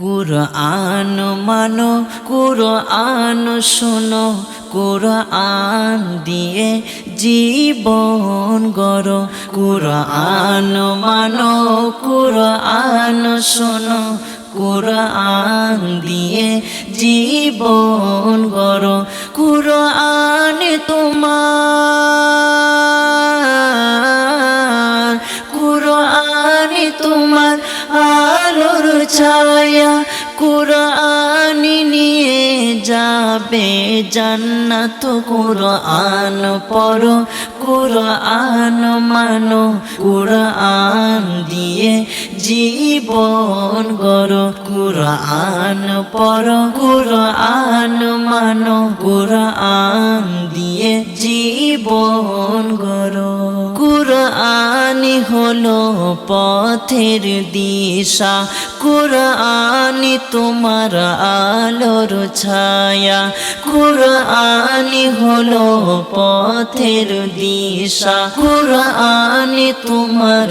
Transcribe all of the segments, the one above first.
কুরআন মানো, কুরআন শোনো, কুরআন দিয়ে জীবন গড়। কুরআন মানো, কুরআন শোনো, কুরআন দিয়ে জীবন গড়। কুরআন তোমার কুরআন তোমার আলোর ছায়া। যাবে জান্নাত কুরআন পর কুরআন মানো, কুরআন দিয়ে জীবন গর কুরআন পর কুরআন মানো, কুরআন দিয়ে জীবন গর কুরআনি হলো পথের দিশা। কুরআনি তোমার আলোর ছায়া। কুরআনি হলো পথের দিশা। কুরআনি তোমার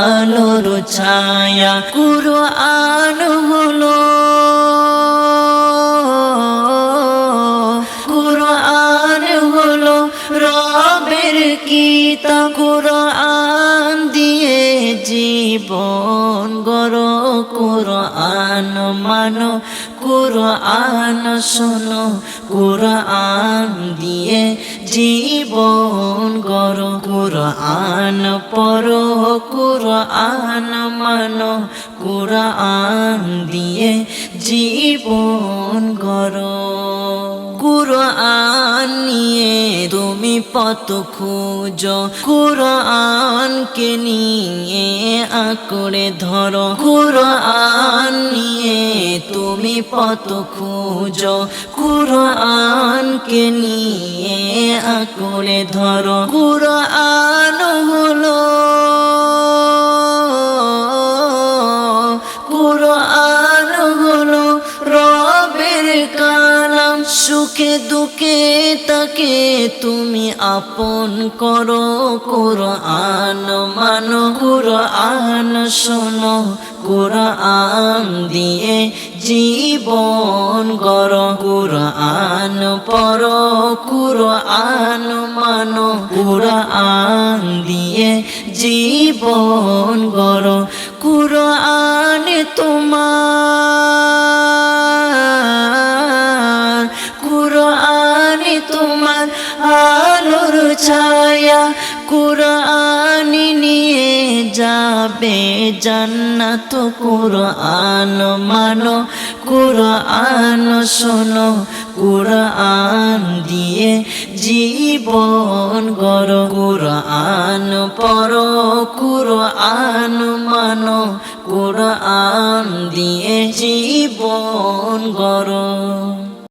আলোর ছায়া। কুরআন হলো কুরআন হলো রবের কিতা কুরআন কুরআন মানো, কুরআন শোনো, কুরআন দিয়ে জীবন গড়, কুরআন পর কুরআন মানো, কুরআন দিয়ে জীবন গড়। কুরআন নিয়ে তুমি পত খুঁজো, কুরআনকে নিয়ে আঁকড়ে ধরো। কুরআন নিয়ে তুমি পত খুঁজো। কুরআনকে নিয়ে আঁকড়ে ধরো। কুরআন দুঃখে তাকে তুমি আপন করো। কুরআন মানো, কুরআন শোনো। কুরআন দিয়ে জীবন গড়। কুরআন পর কুরআন মানো। কুরআন দিয়ে জীবন গড়। কুরআন তোমার ছায়া কুরআন নিয়ে যাবে জান্নাত কুরআন। মানো কুরআন, শোনো কুরআন দিয়ে জীবন গড়। কুরআন পর কুরআন মানো। কুরআন দিয়ে